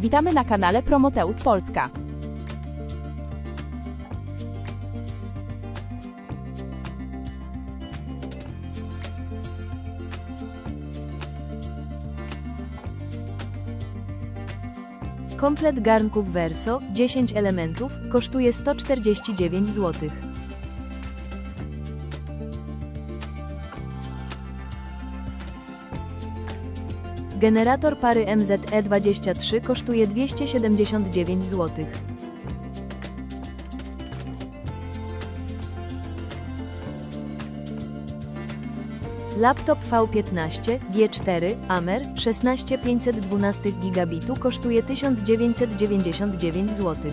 Witamy na kanale Promoteus Polska. Komplet garnków Verso, 10 elementów, kosztuje 149 zł. Generator pary MZE23 kosztuje 279 zł. Laptop V15 G4 Amer 16512 GB kosztuje 1999 zł.